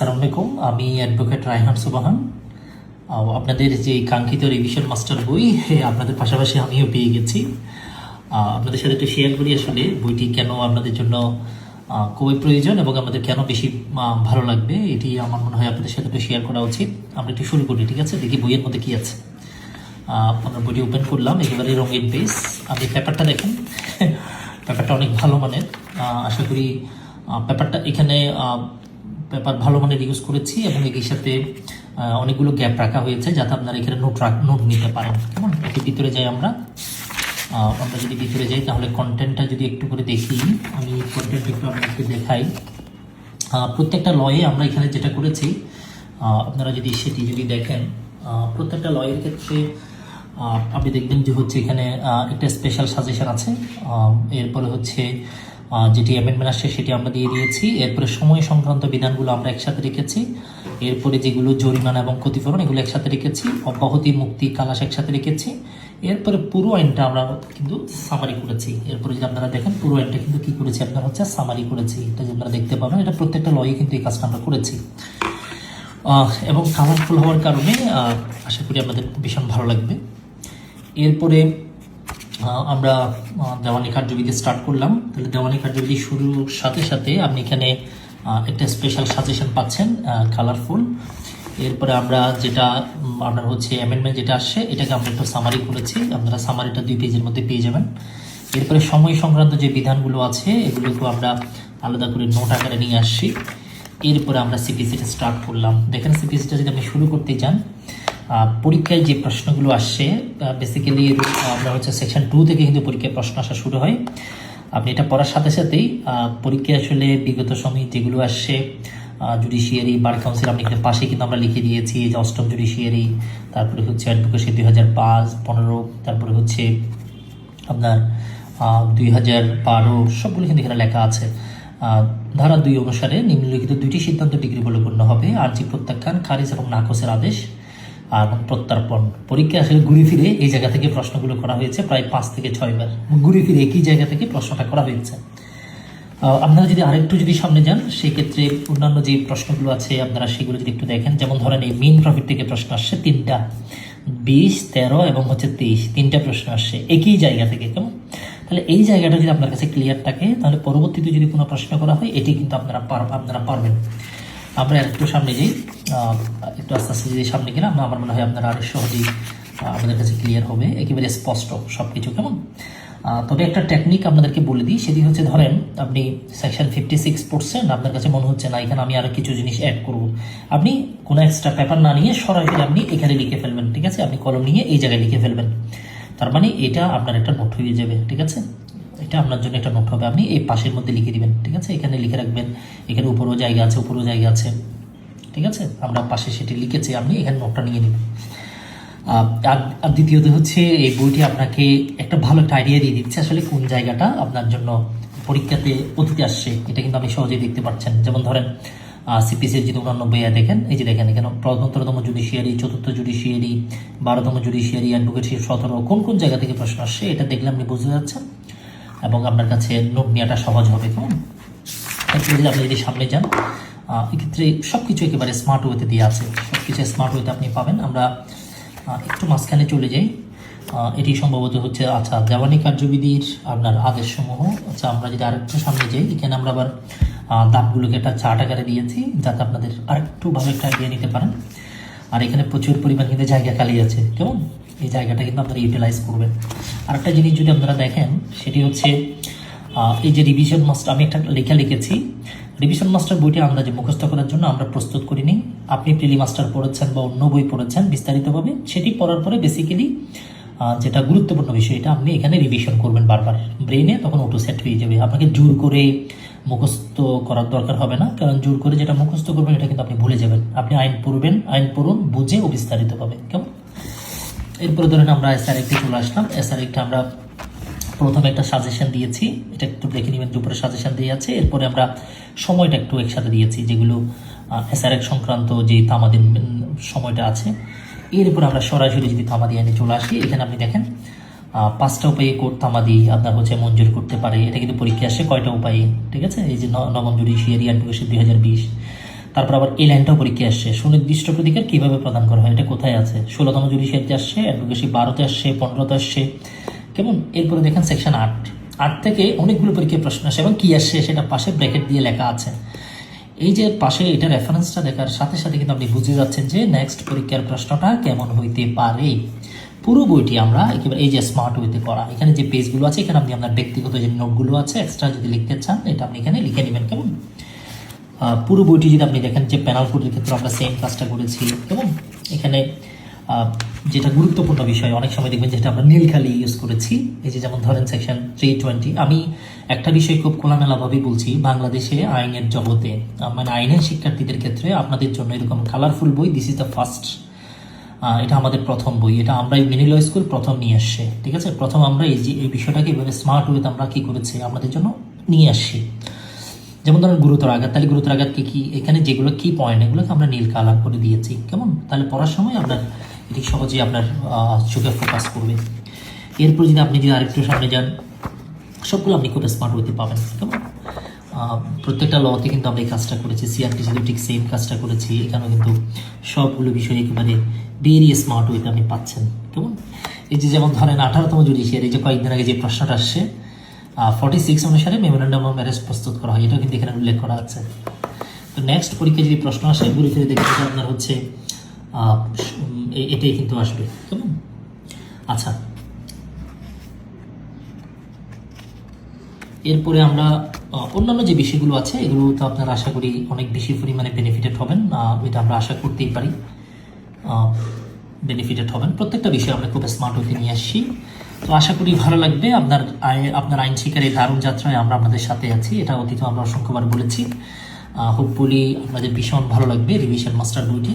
সালাম আলাইকুম আমি অ্যাডভোকেট রায়হান সুবাহান। আপনাদের যে কাঙ্ক্ষিত রিভিশন মাস্টার বই আপনাদের পাশাপাশি আমিও পেয়ে গেছি। আপনাদের সাথে একটু শেয়ার করি আসলে, বইটি কেন আপনাদের জন্য খুবই প্রয়োজন এবং আমাদের কেন বেশি ভালো লাগবে, এটি আমার মনে হয় আপনাদের সাথে একটু শেয়ার করা উচিত। আমরা একটু শুরু করি, ঠিক আছে? দেখি বইয়ের মধ্যে কি আছে। আমরা বইটি ওপেন করলাম, একেবারে রঙিন বেস আপনি পেপারটা দেখেন পেপারটা অনেক ভালো মানের। আশা করি পেপারটা এখানে পেপার ভালো মানের ইউজ করেছি এবং একই সাথে অনেকগুলো গ্যাপ রাখা হয়েছে যাতে আপনারা এখানে নোট রাখ নোট নিতে পারেন। কেমন? একটু ভিতরে যাই আমরা। আমরা যদি ভিতরে যাই তাহলে কন্টেন্টটা যদি একটু করে দেখি, আমি কন্টেন্ট একটু আপনাদেরকে দেখাই। প্রত্যেকটা লয়ে আমরা এখানে যেটা করেছি আপনারা যদি সেটি যদি দেখেন প্রত্যেকটা লয়ের ক্ষেত্রে আপনি দেখবেন যে হচ্ছে এখানে একটা স্পেশাল সাজেশন আছে। এরপরে হচ্ছে যেটি অ্যামেন্ডমেন্ট আসছে, সেটি আমরা দিয়ে দিয়েছি। এরপরে সময় সংক্রান্ত বিধানগুলো আমরা একসাথে রেখেছি। এরপরে যেগুলো জরিমানা এবং ক্ষতিপূরণ, এগুলো একসাথে রেখেছি। অব্যাহতি, মুক্তি কালাস একসাথে রেখেছি। এরপরে পুরো আইনটা আমরা কিন্তু সামারি করেছি। এরপরে যদি আপনারা দেখেন, পুরো আইনটা কিন্তু কী করেছি আপনারা হচ্ছে সামারি করেছি। এটা যে আপনারা দেখতে পাবেন, এটা প্রত্যেকটা লয়ে কিন্তু এই কাজটা আমরা করেছি। এবং কালারফুল হওয়ার কারণে আশা করি আপনাদের ভীষণ ভালো লাগবে। এরপরে আমরা দেওয়ানি কার্যবিধি স্টার্ট করলাম। তাহলে দেওয়ানি কার্যবিধি শুরুর সাথে সাথে আপনি এখানে একটা স্পেশাল সাজেশন পাচ্ছেন কালারফুল এরপরে আমরা যেটা আপনার হচ্ছে অ্যামেন্ডমেন্ট যেটা আসছে, এটাকে আমরা একটু সামারি করেছি। আপনারা সামারিটা দুই পেজের মধ্যে পেয়ে যাবেন। এরপরে সময় সংক্রান্ত যে বিধানগুলো আছে এগুলোকে আমরা আলাদা করে নোট আকারে নিয়ে আসছি। এরপরে আমরা সিপিসিটা স্টার্ট করলাম। দেখেন সিপিসিটা যদি আপনি শুরু করতে চান পরীক্ষায় যে প্রশ্নগুলো আসছে বেসিক্যালি আমরা হচ্ছে সেকশন টু থেকে কিন্তু পরীক্ষায় প্রশ্ন আসা শুরু হয়। আপনি এটা পড়ার সাথে সাথেই পরীক্ষায় আসলে বিগত সময় যেগুলো আসছে জুডিশিয়ারি বার কাউন্সিল আপনি এখানে পাশে কিন্তু আমরা লিখে দিয়েছি যে অষ্টম জুডিশিয়ারি তারপরে হচ্ছে অ্যাডভোকেসি দুই হাজার পাঁচ, পনেরো, তারপরে হচ্ছে আপনার দুই হাজার বারো, সবগুলো কিন্তু এখানে লেখা আছে। ধারা দুই অনুসারে নিম্নলিখিত দুইটি সিদ্ধান্ত ডিগ্রি বলে গণ্য হবে, আর্জি প্রত্যাখ্যান, খারিজ এবং নাকচের আদেশ। আর প্রত্যার্পণ পরীক্ষা আসলে ঘুরে ফিরে এই জায়গা থেকে প্রশ্নগুলো করা হয়েছে, প্রায় পাঁচ থেকে ছয় বার। ঘুরে ফিরে একই জায়গা থেকে প্রশ্নটা করা হয়েছে। আপনারা যদি আরেকটু যদি সামনে যান, সেক্ষেত্রে অন্যান্য যে প্রশ্নগুলো আছে, আপনারা সেগুলো যদি একটু দেখেন। যেমন ধরেন এই মেন প্রফিট থেকে প্রশ্ন আসছে তিনটা। বিশ, তেরো এবং হচ্ছে তেইশ। তিনটা প্রশ্ন আসছে একই জায়গা থেকে, কেমন? তাহলে এই জায়গাটা যদি আপনার কাছে ক্লিয়ার থাকে, তাহলে পরবর্তীতে যদি কোনো প্রশ্ন করা হয়, এটি কিন্তু আপনারা আপনারা পারবেন। আমরা একটু সামনে যাই একটু আস্তে আস্তে যদি সামনে গেলে আমরা মনে হয় আপনারা আরও সহজেই আমাদের কাছে ক্লিয়ার হবে, একেবারে স্পষ্ট সব কিছু কেমন তবে একটা টেকনিক আপনাদেরকে বলে দিই, সেটি হচ্ছে ধরেন, আপনি সেকশন ফিফটি সিক্স পড়ছেন, আপনার কাছে মনে হচ্ছে না, এখানে আমি আরও কিছু জিনিস অ্যাড করব। আপনি কোনো এক্সট্রা পেপার না নিয়ে সরাসরি আপনি এখানে লিখে ফেলবেন, ঠিক আছে? আপনি কলম নিয়ে এই জায়গায় লিখে ফেলবেন। তার মানে এটা আপনার একটা নোট হয়ে যাবে, ঠিক আছে? এটা আপনার জন্য একটা নোট হবে। আপনি এই পাশের মধ্যে লিখে দিবেন, ঠিক আছে? এখানে লিখে রাখবেন, এখানে উপরও জায়গা আছে, উপরও জায়গা আছে, ঠিক আছে? আমরা পাশে সেটি লিখেছি, আপনি এখানে নোটটা নিয়ে নেবেন। আর দ্বিতীয়ত হচ্ছে, এই বইটি আপনাকে একটা ভালো একটা আইডিয়া দিয়ে দিচ্ছে আসলে কোন জায়গাটা আপনার জন্য পরীক্ষাতে অতীতে আসছে। এটা কিন্তু আপনি সহজেই দেখতে পাচ্ছেন। যেমন ধরেন সিপিসির যদি উনানব্বই আয় দেখেন, এই যে দেখেন, এখানে প্রথমতম জুডিশিয়ারি চতুর্থ জুডিশিয়ারি বারোতম জুডিশিয়ারি অ্যাডভোকেসি সতেরো, কোন কোন জায়গা থেকে প্রশ্ন আসছে, এটা দেখলে আপনি বুঝতে যাচ্ছেন এবং আপনার কাছে নোট নেওয়াটা সহজ হবে কেমন? যদি আপনি যদি সামনে যান এক্ষেত্রে সব কিছু একেবারে স্মার্ট ওয়েতে দিয়ে আছে। সব কিছু স্মার্ট ওয়েতে আপনি পাবেন। আমরা একটু মাঝখানে চলে যাই। এটি সম্ভবত হচ্ছে আচ্ছা দেওয়ানি কার্যবিধির আপনার আদেশসমূহ। আচ্ছা আমরা যদি আরেকটু সামনে যাই এখানে আমরা আবার আহ, দাবগুলোকে একটা চার্ট আকারে দিয়েছি যাতে আপনাদের আরেকটু ভালো একটা নিতে পারেন। আর এখানে প্রচুর পরিমাণ কিন্তু জায়গা খালি আছে কেমন? এই জায়গাটা কিন্তু আপনারা ইউটিলাইজ করবেন। আরেকটা জিনিস যদি আপনারা দেখেন, সেটি হচ্ছে এই যে রিভিশন মাস্টার আমি একটা লেখা লিখেছি। রিভিশন মাস্টার বইটি আন্দাজে মুখস্থ করার জন্য আমরা প্রস্তুত করিনি। আপনি প্রিলি মাস্টার পড়েছেন বা অন্য বই পড়েছেন বিস্তারিতভাবে, সেটি পড়ার পরে বেসিক্যালি যেটা গুরুত্বপূর্ণ বিষয়, এটা আপনি এখানে রিভিশন করবেন বারবার। ব্রেনে তখন অটো সেট হয়ে যাবে। আপনাকে জোর করে মুখস্থ করার দরকার হবে না, কারণ জোর করে যেটা মুখস্থ করবেন, এটা কিন্তু আপনি ভুলে যাবেন। আপনি আইন পড়বেন, আইন পড়ুন, বুঝে ও বিস্তারিতভাবে। কেমন? এরপরে ধরেন আমরা এসআর একটি চলে আসলাম। এসআর একটা আমরা প্রথমে একটা সাজেশন দিয়েছি। এটা একটু দেখে নেবেন দুপুরে সাজেশন দিয়ে আছে। এরপরে আমরা সময়টা একটু একসাথে দিয়েছি যেগুলো এসআর এক সংক্রান্ত যে তামাদি উম, সময়টা আছে। এরপর আমরা সরাসরি যদি তামাদি আইনে চলে আসি এখানে আপনি দেখেন পাঁচটা উপায়ে কোর্ট তামাদি আপনার হচ্ছে মঞ্জুর করতে পারে। এটা কিন্তু পরীক্ষা আসে কয়টা উপায়ে ঠিক আছে? এই যে ন- নবম জুডিশিয়ারি অ্যাডভোকেশন দুই হাজার বিশ। তারপর আবার এই লাইনটাও পরীক্ষা আসছে। সুনির্দিষ্ট প্রতিকার কীভাবে প্রদান করা হয়? এটা কোথায় আছে? ষোলোতম জুডিশিয়ারিতে আসছে, অ্যাডভোকেসি বারোতে আসছে, পনেরোতে আসছে। কেমন? এরপরে দেখেন সেকশন আট। আট থেকে অনেকগুলো পরীক্ষায় প্রশ্ন আসে এবং কী আসছে সেটা পাশে ব্র্যাকেট দিয়ে লেখা আছে। এই যে পাশে এটা রেফারেন্সটা দেখার সাথে সাথে কিন্তু আপনি বুঝে যাচ্ছেন যে নেক্সট পরীক্ষার প্রশ্নটা কেমন হইতে পারে। পুরো বইটি আমরা একেবারে এই যে স্মার্ট ওয়েতে করা এখানে যে পেজগুলো আছে, এখানে আপনি আপনার ব্যক্তিগত যে নোটগুলো আছে এক্সট্রা যদি লিখতে চান, এটা আপনি এখানে লিখে নেবেন। কেমন? পুরো বইটি যদি আপনি দেখেন যে প্যানাল কোডের ক্ষেত্রে আমরা সেম কাজটা করেছি এবং এখানে যেটা গুরুত্বপূর্ণ বিষয়, অনেক সময় দেখবেন যেটা আমরা নীলখালি ইউজ করেছি। এই যে যেমন ধরেন সেকশন থ্রি টোয়েন্টি আমি একটা বিষয় খুব খোলামেলাভাবেই বলছি, বাংলাদেশে আইনের জগতে মানে আইনের শিক্ষার্থীদের ক্ষেত্রে আপনাদের জন্য এরকম কালারফুল বই দিস ইজ দ্য ফার্স্ট এটা আমাদের প্রথম বই, এটা আমরা মিনিল স্কুল প্রথম নিয়ে আসছে, ঠিক আছে? প্রথম আমরা এই যে, এই বিষয়টাকে এভাবে স্মার্ট ওয়েতে আমরা কী করেছি, আমাদের জন্য নিয়ে আসছি। যেমন ধরেন গুরুতর আঘাত, তাহলে গুরুতর আঘাত কি এখানে যেগুলো কি পয়েন্ট এগুলোকে আমরা নীল কালার করে দিয়েছি। কেমন? তাহলে পড়ার সময় আপনার এটি সহজেই আপনার চোখে ফোকাস করবে। এরপর যদি আপনি যদি আরেকটু সামনে যান, সবগুলো আপনি খুব স্মার্ট হতে পাবেন। কেমন? প্রত্যেকটা লতে কিন্তু আমরা এই কাজটা করেছি। সিআরটিসিতে ঠিক সেম কাজটা করেছি, এখানেও কিন্তু সবগুলো বিষয় একেবারে ভেরি স্মার্ট ওয়েতে আপনি পাচ্ছেন। কেমন? এই যে যেমন ধরেন আঠারোতম জুডিশিয়ার এই যে কয়েকদিন আগে যে প্রশ্নটা আসছে ফর্টি সিক্স অনুসারে মেমোরেন্ডাম অফ ম্যারেজ প্রস্তুত করা হয়। এটাও কিন্তু এখানে উল্লেখ করা আছে। তো নেক্সট পরীক্ষায় যদি প্রশ্ন আসে ঘুরে ফিরে আপনার হচ্ছে এটাই কিন্তু আসবে। কেমন? আচ্ছা। এরপরে আমরা অন্যান্য যে বিষয়গুলো আছে, এগুলো তো আপনারা আশা করি অনেক বেশি পরিমাণে বেনিফিটেড হবেন। এটা আমরা আশা করতেই পারি। বেনিফিটেড হবেন। প্রত্যেকটা বিষয় আমরা খুব স্মার্ট হতে নিয়ে আসছি। তো আশা করি ভালো লাগবে। আপনার আপনার আইন শিকার এই দারুণ যাত্রায় আমরা আপনাদের সাথে আছি। এটা অতীত আমরা অসংখ্যবার বলেছি। হোপফুলি আপনাদের ভীষণ ভালো লাগবে রিভিশন মাস্টার বইটি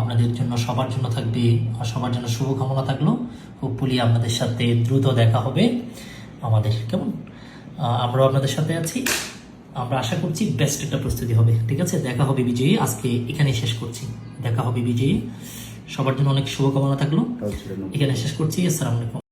আপনাদের জন্য সবার জন্য থাকবে সবার জন্য শুভকামনা থাকল। হোপফুলি আপনাদের সাথে দ্রুত দেখা হবে। আমাদের কেমন? আমরাও আপনাদের সাথে আছি। আমরা আশা করছি বেস্ট একটা প্রস্তুতি হবে। ঠিক আছে? দেখা হবে বিজয়ী। আজকে এখানে শেষ করছি। দেখা হবে বিজয়ী। সবার জন্য অনেক শুভকামনা থাকল। এখানে শেষ করছি। আসসালামু আলাইকুম।